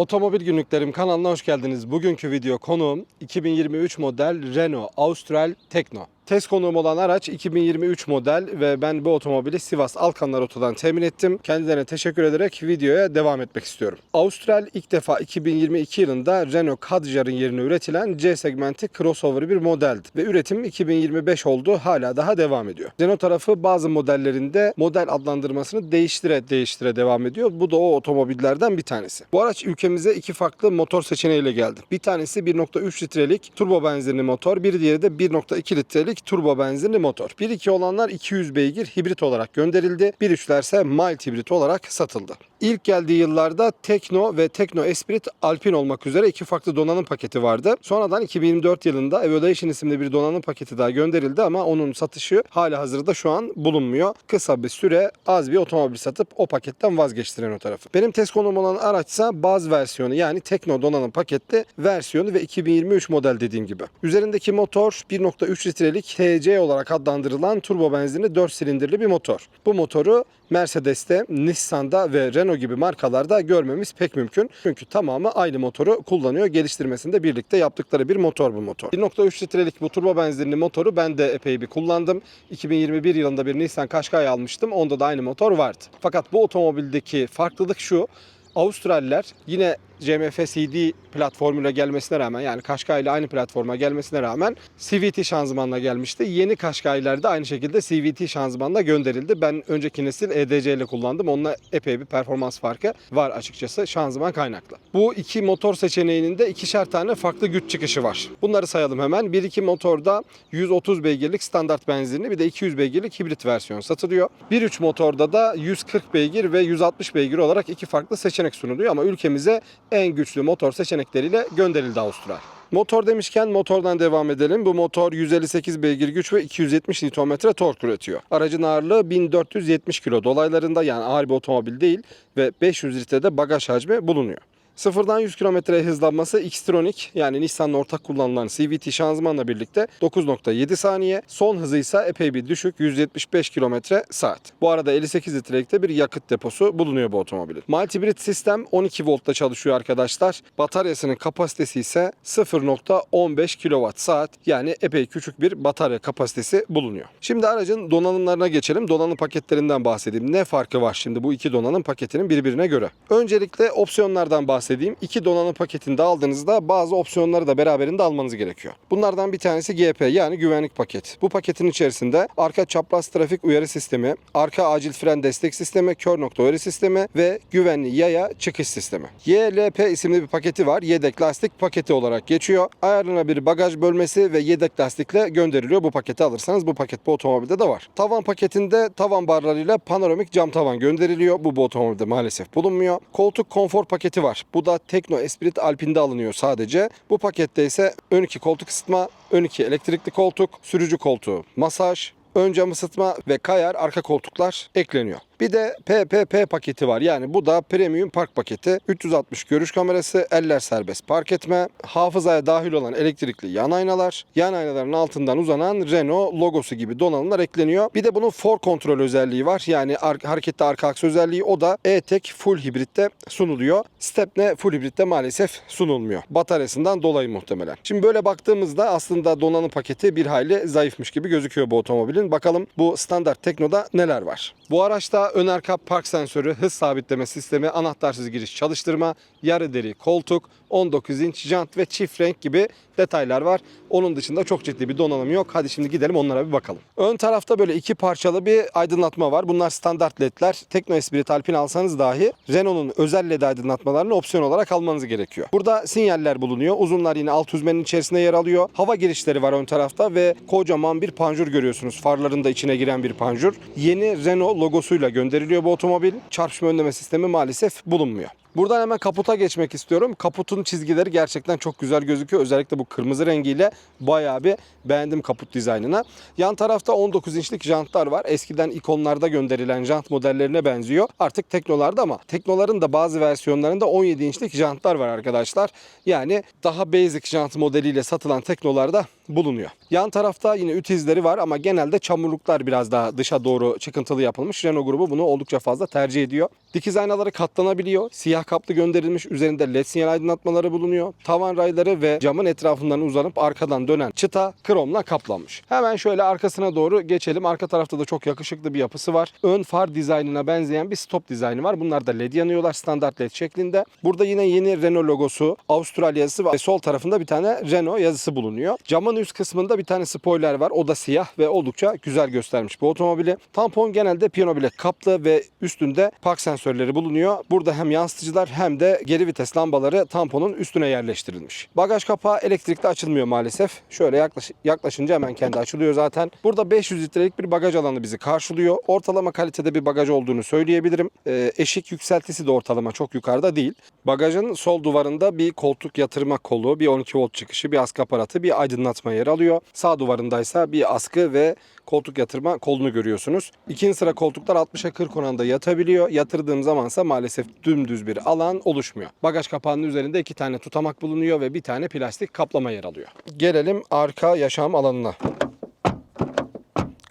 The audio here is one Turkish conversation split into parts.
Otomobil Günlüklerim kanalına hoş geldiniz. Bugünkü video konuğum 2023 model Renault Austral Tekno. Test konuğum olan araç 2023 model ve ben bu otomobili Sivas Alkanlar Oto'dan temin ettim. Kendilerine teşekkür ederek videoya devam etmek istiyorum. Austral ilk defa 2022 yılında Renault Kadjar'ın yerine üretilen C segmenti crossover bir modeldi ve üretim 2025 oldu hala daha devam ediyor. Renault tarafı bazı modellerinde model adlandırmasını değiştire değiştire devam ediyor. Bu da o otomobillerden bir tanesi. Bu araç ülkemize iki farklı motor seçeneğiyle geldi. Bir tanesi 1.3 litrelik turbo benzinli motor, bir diğeri de 1.2 litrelik turbo benzinli motor. 1.2 olanlar 200 beygir hibrit olarak gönderildi. 1.3'ler ise mild hibrit olarak satıldı. İlk geldiği yıllarda Tekno ve Tekno Esprit Alpine olmak üzere iki farklı donanım paketi vardı. Sonradan 2024 yılında Evolution isimli bir donanım paketi daha gönderildi ama onun satışı hala hazırda şu an bulunmuyor. Kısa bir süre az bir otomobil satıp o paketten vazgeçtiren o tarafı. Benim test konum olan araçsa baz versiyonu yani Tekno donanım paketli versiyonu ve 2023 model dediğim gibi. Üzerindeki motor 1.3 litrelik TC olarak adlandırılan turbo benzinli 4 silindirli bir motor. Bu motoru Mercedes'te, Nissan'da ve Renault gibi markalarda görmemiz pek mümkün. Çünkü tamamı aynı motoru kullanıyor. Geliştirmesinde birlikte yaptıkları bir motor bu motor. 1.3 litrelik bu turbo benzinli motoru ben de epey bir kullandım. 2021 yılında bir Nissan Qashqai almıştım. Onda da aynı motor vardı. Fakat bu otomobildeki farklılık şu. Avustraller yine CMF CD platformuyla gelmesine rağmen yani Qashqai ile aynı platforma gelmesine rağmen CVT şanzımanla gelmişti. Yeni Qashqai'ler de aynı şekilde CVT şanzımanla gönderildi. Ben önceki nesil EDC ile kullandım. Onunla epey bir performans farkı var açıkçası şanzıman kaynaklı. Bu iki motor seçeneğinin de ikişer tane farklı güç çıkışı var. Bunları sayalım hemen. 1-2 motorda 130 beygirlik standart benzinli bir de 200 beygirlik hibrit versiyon satılıyor. 1.3 motorda da 140 beygir ve 160 beygir olarak iki farklı seçenek sunuluyor ama ülkemize en güçlü motor seçenekleriyle gönderildi Avustral. Motor demişken motordan devam edelim. Bu motor 158 beygir güç ve 270 Nm tork üretiyor. Aracın ağırlığı 1470 kilo dolaylarında yani ağır bir otomobil değil ve 500 litrede bagaj hacmi bulunuyor. Sıfırdan 100 kilometreye hızlanması Xtronic yani Nissan'la ortak kullanılan CVT şanzımanla birlikte 9.7 saniye. Son hızı ise epey bir düşük 175 kilometre saat. Bu arada 58 litrelikte bir yakıt deposu bulunuyor bu otomobilin. Mild hibrit sistem 12 voltta çalışıyor arkadaşlar. Bataryasının kapasitesi ise 0.15 kilowatt saat yani epey küçük bir batarya kapasitesi bulunuyor. Şimdi aracın donanımlarına geçelim. Donanım paketlerinden bahsedeyim. Ne farkı var şimdi bu iki donanım paketinin birbirine göre? Öncelikle opsiyonlardan bahsedeyim. İki donanım paketinde aldığınızda bazı opsiyonları da beraberinde almanız gerekiyor. Bunlardan bir tanesi GP yani güvenlik paket. Bu paketin içerisinde arka çapraz trafik uyarı sistemi, arka acil fren destek sistemi, kör nokta uyarı sistemi ve güvenli yaya çıkış sistemi. YLP isimli bir paketi var. Yedek lastik paketi olarak geçiyor. Ayarlanabilir bagaj bölmesi ve yedek lastikle gönderiliyor. Bu paketi alırsanız bu paket bu otomobilde de var. Tavan paketinde tavan barlarıyla panoramik cam tavan gönderiliyor. Bu bu otomobilde maalesef bulunmuyor. Koltuk konfor paketi var. Bu da Tekno Esprit Alpine'de alınıyor sadece. Bu pakette ise ön iki koltuk ısıtma, ön iki elektrikli koltuk, sürücü koltuğu, masaj, ön cam ısıtma ve kayar arka koltuklar ekleniyor. Bir de PPP paketi var. Yani bu da premium park paketi. 360 görüş kamerası, eller serbest park etme, hafızaya dahil olan elektrikli yan aynalar, yan aynaların altından uzanan Renault logosu gibi donanımlar ekleniyor. Bir de bunun for kontrol özelliği var. Yani ar- hareketli arka aks özelliği o da E-Tech full hibritte sunuluyor. Stepne full hibritte maalesef sunulmuyor. Bataryasından dolayı muhtemelen. Şimdi böyle baktığımızda aslında donanım paketi bir hayli zayıfmış gibi gözüküyor bu otomobilin. Bakalım bu standart Tekno'da neler var? Bu araçta ön arka park sensörü, hız sabitleme sistemi, anahtarsız giriş çalıştırma, yarı deri koltuk, 19 inç jant ve çift renk gibi detaylar var. Onun dışında çok ciddi bir donanım yok. Hadi şimdi gidelim onlara bir bakalım. Ön tarafta böyle iki parçalı bir aydınlatma var. Bunlar standart ledler. Tekno Esprit Alpine alsanız dahi Renault'un özel led aydınlatmalarını opsiyon olarak almanız gerekiyor. Burada sinyaller bulunuyor. Uzunlar yine alt üzmenin içerisinde yer alıyor. Hava girişleri var ön tarafta ve kocaman bir panjur görüyorsunuz. Farların da içine giren bir panjur. Yeni Renault logosuyla gönderiliyor bu otomobil. Çarpışma önleme sistemi maalesef bulunmuyor. Buradan hemen kaputa geçmek istiyorum. Kaputun çizgileri gerçekten çok güzel gözüküyor. Özellikle bu kırmızı rengiyle bayağı bir beğendim kaput dizaynına. Yan tarafta 19 inçlik jantlar var. Eskiden ikonlarda gönderilen jant modellerine benziyor. Artık teknolarda ama teknoların da bazı versiyonlarında 17 inçlik jantlar var arkadaşlar. Yani daha basic jant modeliyle satılan teknolarda bulunuyor. Yan tarafta yine üt izleri var ama genelde çamurluklar biraz daha dışa doğru çıkıntılı yapılmış. Renault grubu bunu oldukça fazla tercih ediyor. Dikiz aynaları katlanabiliyor. Siyah siyah kaplı gönderilmiş. Üzerinde led sinyal aydınlatmaları bulunuyor. Tavan rayları ve camın etrafından uzanıp arkadan dönen çıta kromla kaplanmış. Hemen şöyle arkasına doğru geçelim. Arka tarafta da çok yakışıklı bir yapısı var. Ön far dizaynına benzeyen bir stop dizaynı var. Bunlar da led yanıyorlar standart led şeklinde. Burada yine yeni Renault logosu, Avustralya yazısı ve sol tarafında bir tane Renault yazısı bulunuyor. Camın üst kısmında bir tane spoiler var. O da siyah ve oldukça güzel göstermiş bu otomobili. Tampon genelde piyano bilek kaplı ve üstünde park sensörleri bulunuyor. Burada hem yansıtıcılar hem de geri vites lambaları tamponun üstüne yerleştirilmiş. Bagaj kapağı elektrikli açılmıyor maalesef. Şöyle yaklaş, yaklaşınca hemen kendi açılıyor zaten. Burada 500 litrelik bir bagaj alanı bizi karşılıyor. Ortalama kalitede bir bagaj olduğunu söyleyebilirim. Ee, eşik yükseltisi de ortalama çok yukarıda değil. Bagajın sol duvarında bir koltuk yatırma kolu, bir 12 volt çıkışı, bir askı aparatı, bir aydınlatma yer alıyor. Sağ duvarındaysa bir askı ve koltuk yatırma kolunu görüyorsunuz. İkinci sıra koltuklar 60'a 40 oranında yatabiliyor. Yatırdığım zamansa maalesef dümdüz bir alan oluşmuyor. Bagaj kapağının üzerinde iki tane tutamak bulunuyor ve bir tane plastik kaplama yer alıyor. Gelelim arka yaşam alanına.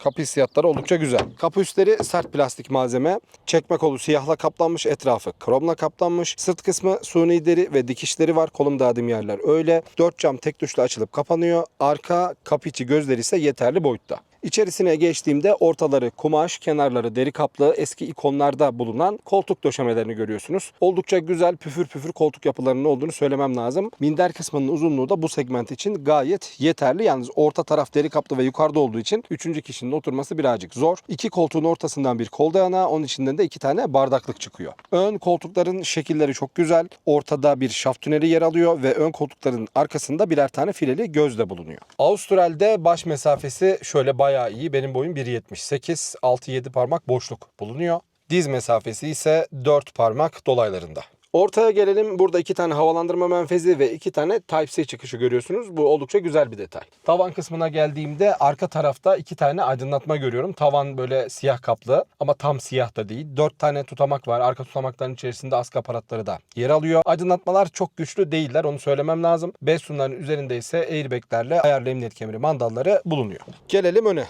Kapı hissiyatları oldukça güzel. Kapı üstleri sert plastik malzeme. Çekme kolu siyahla kaplanmış, etrafı kromla kaplanmış. Sırt kısmı suni deri ve dikişleri var. Kolum dağıdığım yerler öyle. Dört cam tek tuşla açılıp kapanıyor. Arka kapı içi gözleri ise yeterli boyutta. İçerisine geçtiğimde ortaları kumaş, kenarları deri kaplı eski ikonlarda bulunan koltuk döşemelerini görüyorsunuz. Oldukça güzel püfür püfür koltuk yapılarının olduğunu söylemem lazım. Minder kısmının uzunluğu da bu segment için gayet yeterli. Yalnız orta taraf deri kaplı ve yukarıda olduğu için üçüncü kişinin oturması birazcık zor. İki koltuğun ortasından bir kol dayanağı, onun içinden de iki tane bardaklık çıkıyor. Ön koltukların şekilleri çok güzel. Ortada bir şaft tüneli yer alıyor ve ön koltukların arkasında birer tane fileli göz de bulunuyor. Avustral'de baş mesafesi şöyle bayağı iyi. Benim boyum 1.78. 6-7 parmak boşluk bulunuyor. Diz mesafesi ise 4 parmak dolaylarında. Ortaya gelelim. Burada iki tane havalandırma menfezi ve iki tane Type-C çıkışı görüyorsunuz. Bu oldukça güzel bir detay. Tavan kısmına geldiğimde arka tarafta iki tane aydınlatma görüyorum. Tavan böyle siyah kaplı ama tam siyah da değil. Dört tane tutamak var. Arka tutamakların içerisinde askı aparatları da yer alıyor. Aydınlatmalar çok güçlü değiller. Onu söylemem lazım. B sunların üzerinde ise airbaglerle ayarlı emniyet kemeri mandalları bulunuyor. Gelelim öne.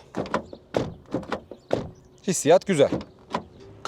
Hissiyat güzel.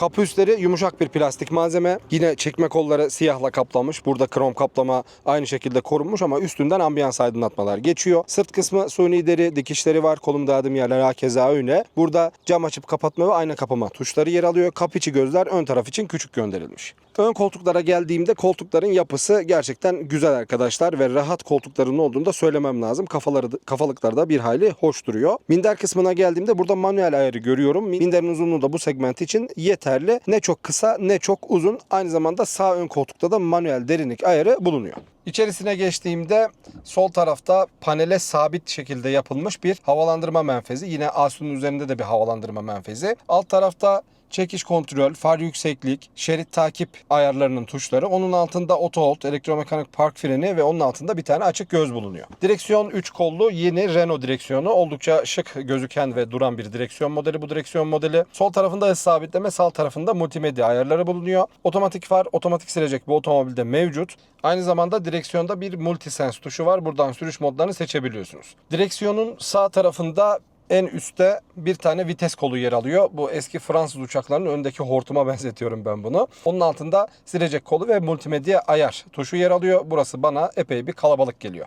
Kapı üstleri yumuşak bir plastik malzeme. Yine çekme kolları siyahla kaplanmış. Burada krom kaplama aynı şekilde korunmuş ama üstünden ambiyans aydınlatmalar geçiyor. Sırt kısmı suni deri dikişleri var. Kolum dağıdığım yerler hakeza öyle. Burada cam açıp kapatma ve ayna kapama tuşları yer alıyor. Kapı içi gözler ön taraf için küçük gönderilmiş. Ön koltuklara geldiğimde koltukların yapısı gerçekten güzel arkadaşlar ve rahat koltukların olduğunu da söylemem lazım. Kafaları kafalıklar da bir hayli hoş duruyor. Minder kısmına geldiğimde burada manuel ayarı görüyorum. Minderin uzunluğu da bu segment için yeterli. Ne çok kısa ne çok uzun. Aynı zamanda sağ ön koltukta da manuel derinlik ayarı bulunuyor. İçerisine geçtiğimde sol tarafta panele sabit şekilde yapılmış bir havalandırma menfezi. Yine Asun'un üzerinde de bir havalandırma menfezi. Alt tarafta çekiş kontrol, far yükseklik, şerit takip ayarlarının tuşları. Onun altında auto hold, elektromekanik park freni ve onun altında bir tane açık göz bulunuyor. Direksiyon 3 kollu yeni Renault direksiyonu. Oldukça şık gözüken ve duran bir direksiyon modeli bu direksiyon modeli. Sol tarafında hız sabitleme, sağ tarafında multimedya ayarları bulunuyor. Otomatik far, otomatik silecek bu otomobilde mevcut. Aynı zamanda direksiyonda bir multisense tuşu var. Buradan sürüş modlarını seçebiliyorsunuz. Direksiyonun sağ tarafında en üstte bir tane vites kolu yer alıyor. Bu eski Fransız uçaklarının öndeki hortuma benzetiyorum ben bunu. Onun altında silecek kolu ve multimedya ayar tuşu yer alıyor. Burası bana epey bir kalabalık geliyor.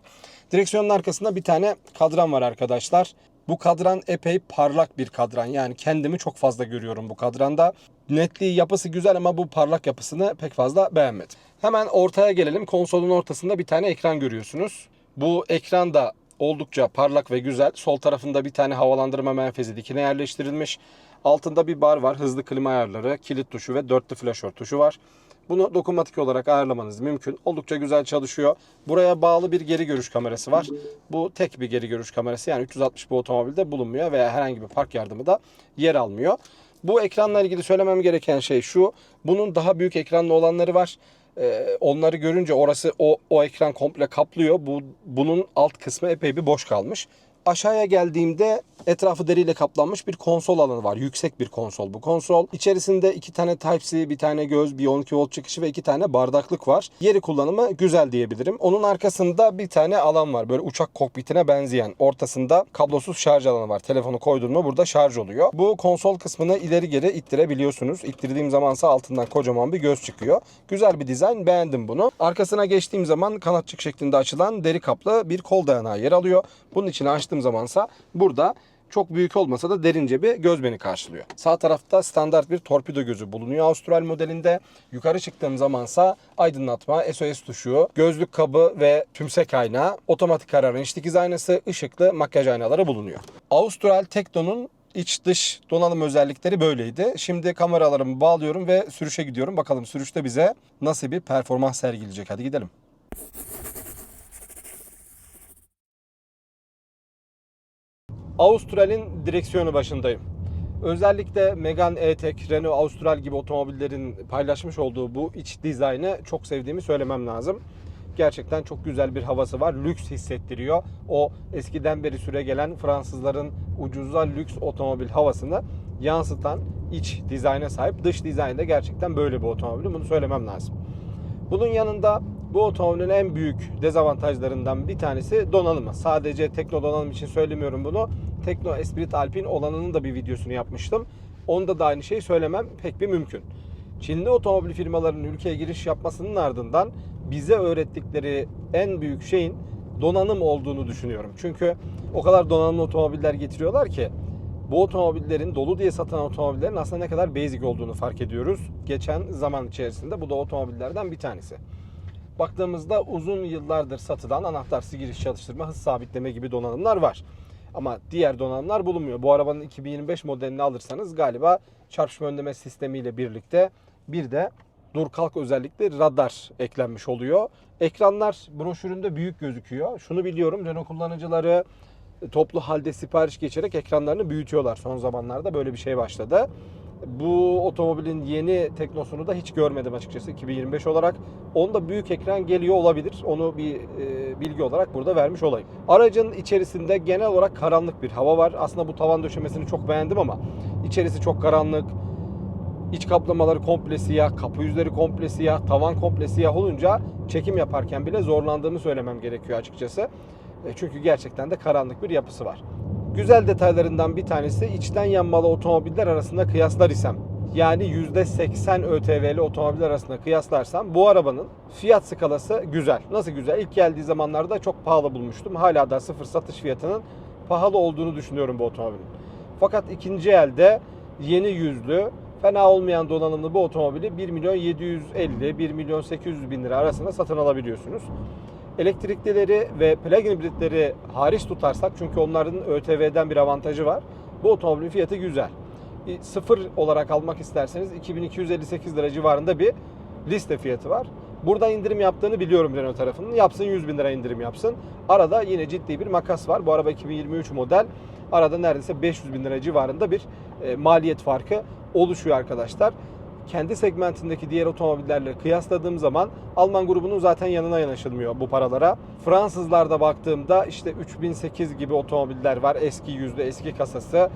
Direksiyonun arkasında bir tane kadran var arkadaşlar. Bu kadran epey parlak bir kadran. Yani kendimi çok fazla görüyorum bu kadranda. Netliği yapısı güzel ama bu parlak yapısını pek fazla beğenmedim. Hemen ortaya gelelim. Konsolun ortasında bir tane ekran görüyorsunuz. Bu ekran da oldukça parlak ve güzel. Sol tarafında bir tane havalandırma menfezi dikine yerleştirilmiş. Altında bir bar var. Hızlı klima ayarları, kilit tuşu ve dörtlü flaşör tuşu var. Bunu dokunmatik olarak ayarlamanız mümkün. Oldukça güzel çalışıyor. Buraya bağlı bir geri görüş kamerası var. Bu tek bir geri görüş kamerası. Yani 360 bu otomobilde bulunmuyor veya herhangi bir park yardımı da yer almıyor. Bu ekranla ilgili söylemem gereken şey şu. Bunun daha büyük ekranlı olanları var. Ee, onları görünce orası o, o ekran komple kaplıyor. Bu bunun alt kısmı epey bir boş kalmış. Aşağıya geldiğimde etrafı deriyle kaplanmış bir konsol alanı var. Yüksek bir konsol bu konsol. İçerisinde iki tane Type-C, bir tane göz, bir 12 volt çıkışı ve iki tane bardaklık var. Yeri kullanımı güzel diyebilirim. Onun arkasında bir tane alan var. Böyle uçak kokpitine benzeyen. Ortasında kablosuz şarj alanı var. Telefonu koydun mu burada şarj oluyor. Bu konsol kısmını ileri geri ittirebiliyorsunuz. İttirdiğim zamansa altından kocaman bir göz çıkıyor. Güzel bir dizayn. Beğendim bunu. Arkasına geçtiğim zaman kanatçık şeklinde açılan deri kaplı bir kol dayanağı yer alıyor. Bunun içini açtığım zamansa burada çok büyük olmasa da derince bir göz beni karşılıyor. Sağ tarafta standart bir torpido gözü bulunuyor Austral modelinde. Yukarı çıktığım zamansa aydınlatma, SOS tuşu, gözlük kabı ve tümsek ayna, otomatik karar iniş dikiz aynası, ışıklı makyaj aynaları bulunuyor. Austral Tekno'nun iç dış donanım özellikleri böyleydi. Şimdi kameralarımı bağlıyorum ve sürüşe gidiyorum. Bakalım sürüşte bize nasıl bir performans sergileyecek. Hadi gidelim. Avustral'in direksiyonu başındayım. Özellikle Megane E-Tech, Renault Austral gibi otomobillerin paylaşmış olduğu bu iç dizaynı çok sevdiğimi söylemem lazım. Gerçekten çok güzel bir havası var. Lüks hissettiriyor. O eskiden beri süre gelen Fransızların ucuza lüks otomobil havasını yansıtan iç dizayna sahip. Dış dizaynda gerçekten böyle bir otomobil. Bunu söylemem lazım. Bunun yanında bu otomobilin en büyük dezavantajlarından bir tanesi donanımı. Sadece tekno donanım için söylemiyorum bunu. Tekno Esprit Alpine olanının da bir videosunu yapmıştım. Onda da aynı şeyi söylemem pek bir mümkün. Çinli otomobil firmalarının ülkeye giriş yapmasının ardından bize öğrettikleri en büyük şeyin donanım olduğunu düşünüyorum. Çünkü o kadar donanımlı otomobiller getiriyorlar ki bu otomobillerin dolu diye satılan otomobillerin aslında ne kadar basic olduğunu fark ediyoruz. Geçen zaman içerisinde bu da otomobillerden bir tanesi. Baktığımızda uzun yıllardır satılan anahtarsız giriş çalıştırma, hız sabitleme gibi donanımlar var. Ama diğer donanımlar bulunmuyor. Bu arabanın 2025 modelini alırsanız galiba çarpışma önleme sistemiyle birlikte bir de dur kalk özellikle radar eklenmiş oluyor. Ekranlar broşüründe büyük gözüküyor. Şunu biliyorum Renault kullanıcıları toplu halde sipariş geçerek ekranlarını büyütüyorlar. Son zamanlarda böyle bir şey başladı. Bu otomobilin yeni teknosunu da hiç görmedim açıkçası 2025 olarak. Onda büyük ekran geliyor olabilir. Onu bir e, bilgi olarak burada vermiş olayım. Aracın içerisinde genel olarak karanlık bir hava var. Aslında bu tavan döşemesini çok beğendim ama içerisi çok karanlık. İç kaplamaları komple siyah, kapı yüzleri komple siyah, tavan komple siyah olunca çekim yaparken bile zorlandığımı söylemem gerekiyor açıkçası. E, Çünkü gerçekten de karanlık bir yapısı var. Güzel detaylarından bir tanesi içten yanmalı otomobiller arasında kıyaslar isem yani %80 ÖTV'li otomobiller arasında kıyaslarsam bu arabanın fiyat skalası güzel. Nasıl güzel? İlk geldiği zamanlarda çok pahalı bulmuştum. Hala da sıfır satış fiyatının pahalı olduğunu düşünüyorum bu otomobilin. Fakat ikinci elde yeni yüzlü fena olmayan donanımlı bu otomobili 1 milyon 750 1 milyon 800 bin lira arasında satın alabiliyorsunuz. Elektriklileri ve plug-in hibritleri hariç tutarsak çünkü onların ÖTV'den bir avantajı var. Bu otomobilin fiyatı güzel. E, Sıfır olarak almak isterseniz 2258 lira civarında bir liste fiyatı var. Burada indirim yaptığını biliyorum Renault tarafının. Yapsın 100 bin lira indirim yapsın. Arada yine ciddi bir makas var. Bu araba 2023 model. Arada neredeyse 500 bin lira civarında bir e, maliyet farkı oluşuyor arkadaşlar kendi segmentindeki diğer otomobillerle kıyasladığım zaman Alman grubunun zaten yanına yanaşılmıyor bu paralara. Fransızlarda baktığımda işte 3008 gibi otomobiller var. Eski yüzlü, eski kasası.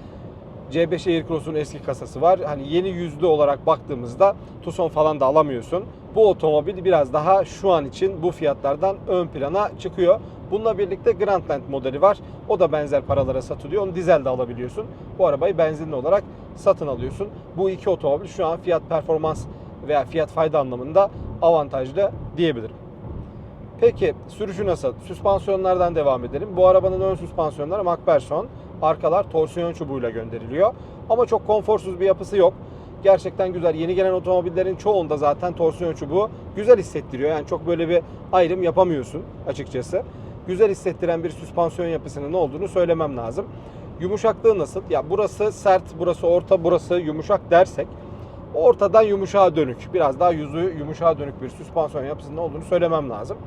C5 Aircross'un eski kasası var. Hani yeni yüzlü olarak baktığımızda Tucson falan da alamıyorsun. Bu otomobil biraz daha şu an için bu fiyatlardan ön plana çıkıyor. Bununla birlikte Grandland modeli var. O da benzer paralara satılıyor. Onu dizel de alabiliyorsun. Bu arabayı benzinli olarak satın alıyorsun. Bu iki otomobil şu an fiyat performans veya fiyat fayda anlamında avantajlı diyebilirim. Peki sürüşü nasıl? Süspansiyonlardan devam edelim. Bu arabanın ön süspansiyonları MacPherson. Arkalar torsiyon çubuğuyla gönderiliyor. Ama çok konforsuz bir yapısı yok. Gerçekten güzel. Yeni gelen otomobillerin çoğunda zaten torsiyon çubuğu güzel hissettiriyor. Yani çok böyle bir ayrım yapamıyorsun açıkçası. Güzel hissettiren bir süspansiyon yapısının ne olduğunu söylemem lazım. Yumuşaklığı nasıl? Ya burası sert, burası orta, burası yumuşak dersek ortadan yumuşağa dönük, biraz daha yüzü yumuşağa dönük bir süspansiyon yapısının olduğunu söylemem lazım.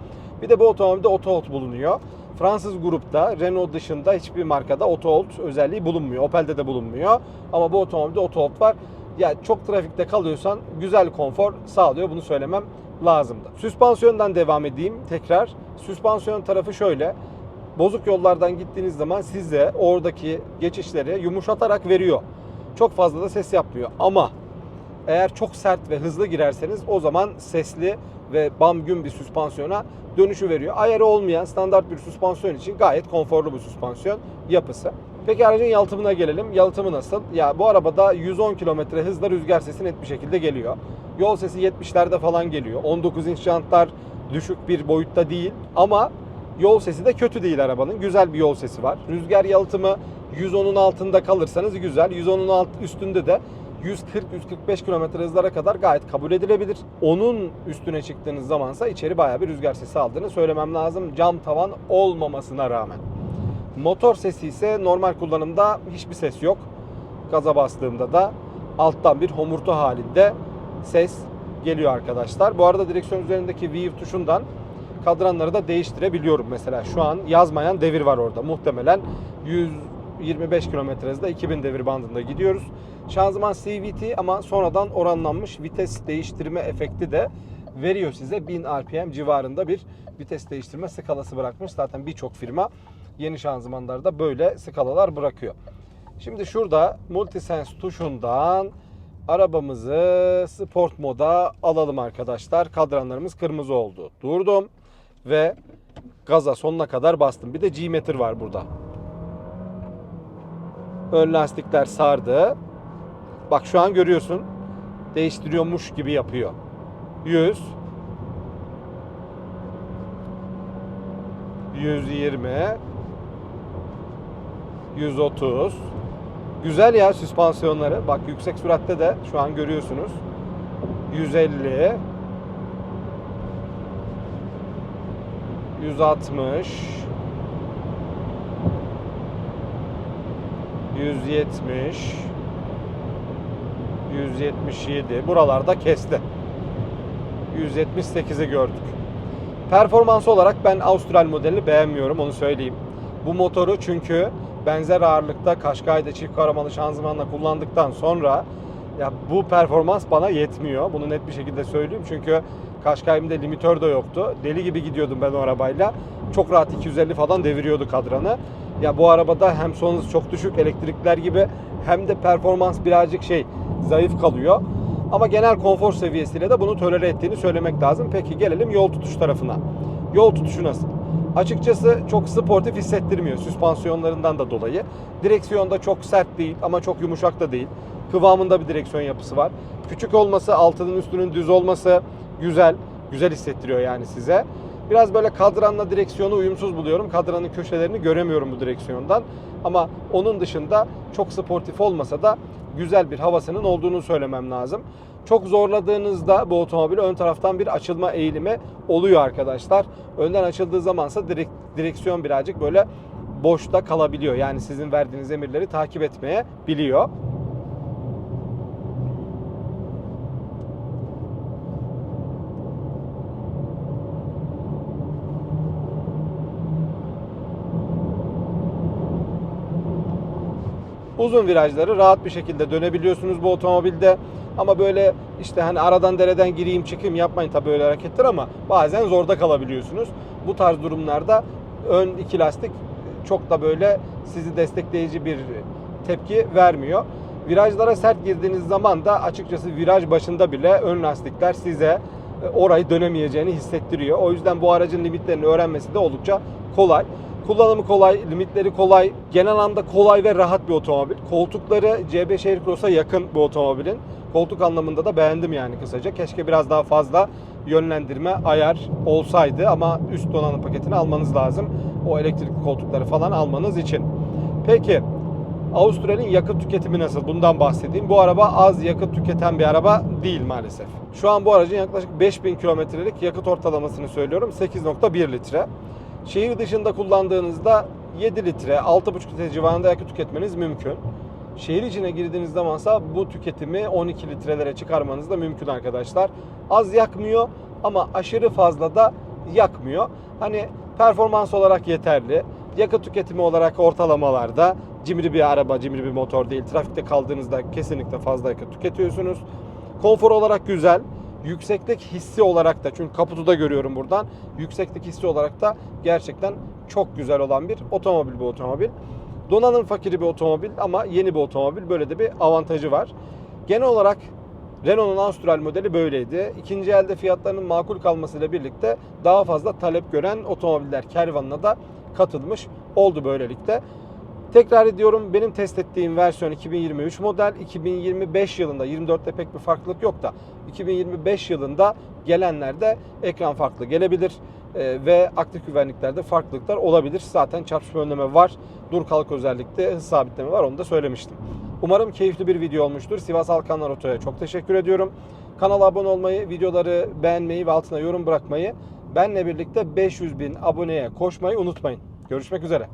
Bir de bu otomobilde auto-hold bulunuyor. Fransız grupta Renault dışında hiçbir markada auto-hold özelliği bulunmuyor. Opel'de de bulunmuyor. Ama bu otomobilde auto-hold var. Ya çok trafikte kalıyorsan güzel konfor sağlıyor. Bunu söylemem lazımdı. Süspansiyondan devam edeyim tekrar. Süspansiyon tarafı şöyle. Bozuk yollardan gittiğiniz zaman size oradaki geçişleri yumuşatarak veriyor. Çok fazla da ses yapmıyor. Ama eğer çok sert ve hızlı girerseniz o zaman sesli ve bam güm bir süspansiyona dönüşü veriyor. Ayarı olmayan standart bir süspansiyon için gayet konforlu bir süspansiyon yapısı. Peki aracın yalıtımına gelelim. Yalıtımı nasıl? Ya bu arabada 110 km hızla rüzgar sesi net bir şekilde geliyor. Yol sesi 70'lerde falan geliyor. 19 inç jantlar düşük bir boyutta değil ama yol sesi de kötü değil arabanın. Güzel bir yol sesi var. Rüzgar yalıtımı 110'un altında kalırsanız güzel. 110'un alt üstünde de 140-145 km hızlara kadar gayet kabul edilebilir. Onun üstüne çıktığınız zamansa içeri bayağı bir rüzgar sesi aldığını söylemem lazım. Cam tavan olmamasına rağmen. Motor sesi ise normal kullanımda hiçbir ses yok. Gaza bastığımda da alttan bir homurtu halinde ses geliyor arkadaşlar. Bu arada direksiyon üzerindeki Wheel tuşundan kadranları da değiştirebiliyorum mesela. Şu an yazmayan devir var orada. Muhtemelen 125 km hızda 2000 devir bandında gidiyoruz. Şanzıman CVT ama sonradan oranlanmış vites değiştirme efekti de veriyor size 1000 RPM civarında bir vites değiştirme skalası bırakmış. Zaten birçok firma yeni şanzımanlarda böyle skalalar bırakıyor. Şimdi şurada Multisense tuşundan arabamızı sport moda alalım arkadaşlar. Kadranlarımız kırmızı oldu. Durdum ve gaza sonuna kadar bastım. Bir de G-meter var burada. Ön lastikler sardı. Bak şu an görüyorsun. Değiştiriyormuş gibi yapıyor. 100 120 130 Güzel ya süspansiyonları. Bak yüksek süratte de şu an görüyorsunuz. 150 160 170 177 buralarda kesti. 178'i gördük. Performans olarak ben Austral modelini beğenmiyorum onu söyleyeyim. Bu motoru çünkü benzer ağırlıkta Kaşkay'da çift karamalı şanzımanla kullandıktan sonra ya bu performans bana yetmiyor. Bunu net bir şekilde söyleyeyim. Çünkü Kaşkay'ımda limitör de yoktu. Deli gibi gidiyordum ben o arabayla. Çok rahat 250 falan deviriyordu kadranı. Ya bu arabada hem son hız çok düşük elektrikler gibi hem de performans birazcık şey zayıf kalıyor. Ama genel konfor seviyesiyle de bunu tolere ettiğini söylemek lazım. Peki gelelim yol tutuş tarafına. Yol tutuşu nasıl? Açıkçası çok sportif hissettirmiyor süspansiyonlarından da dolayı. Direksiyonda çok sert değil ama çok yumuşak da değil. Kıvamında bir direksiyon yapısı var. Küçük olması, altının üstünün düz olması güzel. Güzel hissettiriyor yani size. Biraz böyle kadranla direksiyonu uyumsuz buluyorum. Kadranın köşelerini göremiyorum bu direksiyondan. Ama onun dışında çok sportif olmasa da güzel bir havasının olduğunu söylemem lazım. Çok zorladığınızda bu otomobil ön taraftan bir açılma eğilimi oluyor arkadaşlar. Önden açıldığı zamansa direk, direksiyon birazcık böyle boşta kalabiliyor. Yani sizin verdiğiniz emirleri takip etmeye biliyor. Uzun virajları rahat bir şekilde dönebiliyorsunuz bu otomobilde. Ama böyle işte hani aradan dereden gireyim çıkayım yapmayın tabii öyle hareketler ama bazen zorda kalabiliyorsunuz. Bu tarz durumlarda ön iki lastik çok da böyle sizi destekleyici bir tepki vermiyor. Virajlara sert girdiğiniz zaman da açıkçası viraj başında bile ön lastikler size orayı dönemeyeceğini hissettiriyor. O yüzden bu aracın limitlerini öğrenmesi de oldukça kolay. Kullanımı kolay, limitleri kolay, genel anlamda kolay ve rahat bir otomobil. Koltukları CB Aircross'a yakın bu otomobilin. Koltuk anlamında da beğendim yani kısaca. Keşke biraz daha fazla yönlendirme, ayar olsaydı ama üst donanım paketini almanız lazım. O elektrikli koltukları falan almanız için. Peki Avustralya'nın yakıt tüketimi nasıl? Bundan bahsedeyim. Bu araba az yakıt tüketen bir araba değil maalesef. Şu an bu aracın yaklaşık 5000 kilometrelik yakıt ortalamasını söylüyorum. 8.1 litre. Şehir dışında kullandığınızda 7 litre, 6.5 litre civarında yakıt tüketmeniz mümkün. Şehir içine girdiğiniz zamansa bu tüketimi 12 litrelere çıkarmanız da mümkün arkadaşlar. Az yakmıyor ama aşırı fazla da yakmıyor. Hani performans olarak yeterli. Yakıt tüketimi olarak ortalamalarda cimri bir araba, cimri bir motor değil. Trafikte kaldığınızda kesinlikle fazla yakıt tüketiyorsunuz. Konfor olarak güzel. Yükseklik hissi olarak da çünkü kaputu da görüyorum buradan. Yükseklik hissi olarak da gerçekten çok güzel olan bir otomobil bu otomobil. Donanım fakiri bir otomobil ama yeni bir otomobil. Böyle de bir avantajı var. Genel olarak Renault'un Austral modeli böyleydi. İkinci elde fiyatlarının makul kalmasıyla birlikte daha fazla talep gören otomobiller kervanına da katılmış oldu böylelikle. Tekrar ediyorum benim test ettiğim versiyon 2023 model. 2025 yılında 24'te pek bir farklılık yok da 2025 yılında gelenlerde ekran farklı gelebilir Ee, ve aktif güvenliklerde farklılıklar olabilir. Zaten çarpışma önleme var. Dur kalk özellikle hız sabitleme var onu da söylemiştim. Umarım keyifli bir video olmuştur. Sivas Alkanlar Oto'ya çok teşekkür ediyorum. Kanala abone olmayı, videoları beğenmeyi ve altına yorum bırakmayı, benle birlikte 500 bin aboneye koşmayı unutmayın. Görüşmek üzere.